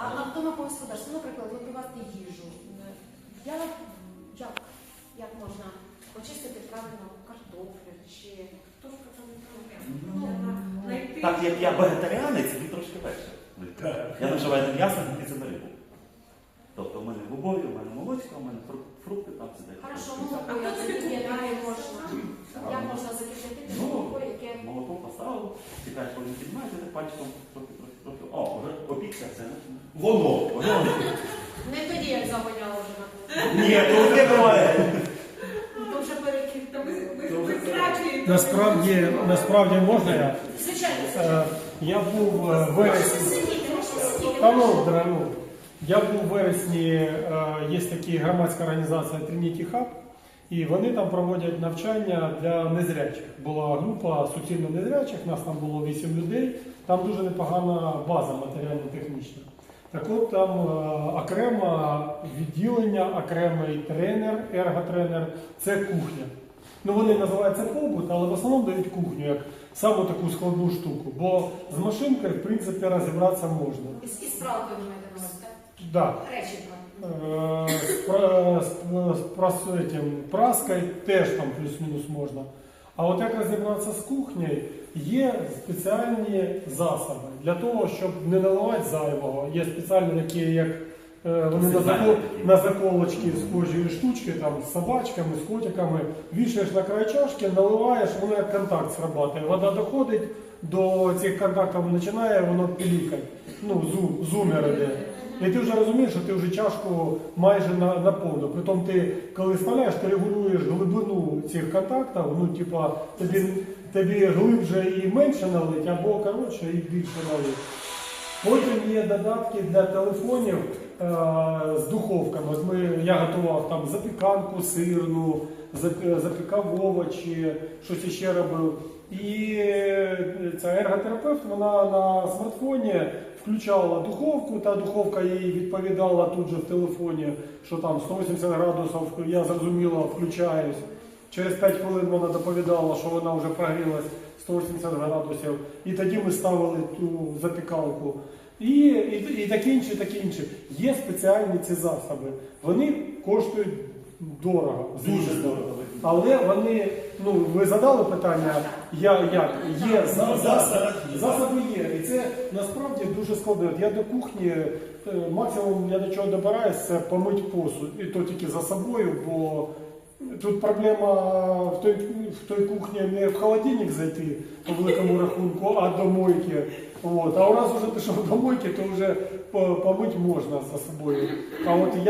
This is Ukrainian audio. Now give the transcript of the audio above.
А на вдома по господарству, наприклад, готувати їжу. Е, Я, як, як можна очистити правильно картоплю чи Картошка там не проблема. Ну, знайти- Так як я вегетаріанець, мені трошки легше. Я наживаю не м'ясо, не це на рибу. Тобто в мене губові, в мене молочка, в мене фру- фрукти там сидять. Хорошо, А молоко, хто як тобі можна. Як можна закип'ятити Ну, молоко, яке Молоко поставив, чекаєш, коли піднімаєте, так пальчиком. О, вже опікся, це. Воно. Воно. не тоді, як загоняло вже на кухню. Ні, то не буває. То вже перекид. Ми, страчуємо. Насправді, насправді можна я? Звичайно, Е. Я був е, в вересні. Та ну, ну, я був в вересні, е, є така громадська організація Trinity Hub, і вони там проводять навчання для незрячих. Була група суцільно незрячих, нас там було 8 людей. Там дуже непогана база матеріально-технічна. Так от там е, окреме відділення, окремий тренер, ерготренер це кухня. Ну вони називаються побут, але в основному дають кухню як саму таку складну штуку. Бо з машинкою, в принципі, розібратися можна. Із пралкою ви маєте? Да. Речі пралки. З, пра- з, з прос- этим, праскою теж там плюс-мінус можна. А от як розібратися з кухнею, є спеціальні засоби для того, щоб не наливати зайвого. Є спеціальні такі, як е, вони на, закол, на заколочки схожі штучки там, з собачками, з котиками, вішаєш на край чашки, наливаєш, воно як контакт срабатує. Вода доходить до цих контактів, починає воно пілікати. Ну, зум, зумер іде. І ти вже розумієш, що ти вже чашку майже на, наповнив. Притом ти, коли вставляєш, ти регулюєш глибину цих контактів, ну, типа, тобі, тобі глибше і менше налить, або коротше і більше налить. Потім є додатки для телефонів е, з духовками. Ми, я готував там запіканку сирну, зап- запікав овочі, щось ще робив. І е, ця ерготерапевт вона на смартфоні включала духовку, та духовка їй відповідала тут же в телефоні, що там 180 градусів, я зрозуміло, включаюсь. Через 5 хвилин вона доповідала, що вона вже прогрілась 180 градусів. І тоді ми ставили ту запікалку. І, і, і таке інше, таке інше. Є спеціальні ці засоби. Вони коштують дорого, дуже дорого. Але вони, ну ви задали питання, я, як є Ну, засоби, засоби є. І це насправді дуже складно. Я до кухні е, максимум я до чого добираюсь, це помить посуд. І то тільки за собою, бо Тут проблема в той, в той кухні не в холодильник зайти по великому рахунку, а до мойки. От. А раз уже пішов до мойки, то вже по- помить можна за собою. А от я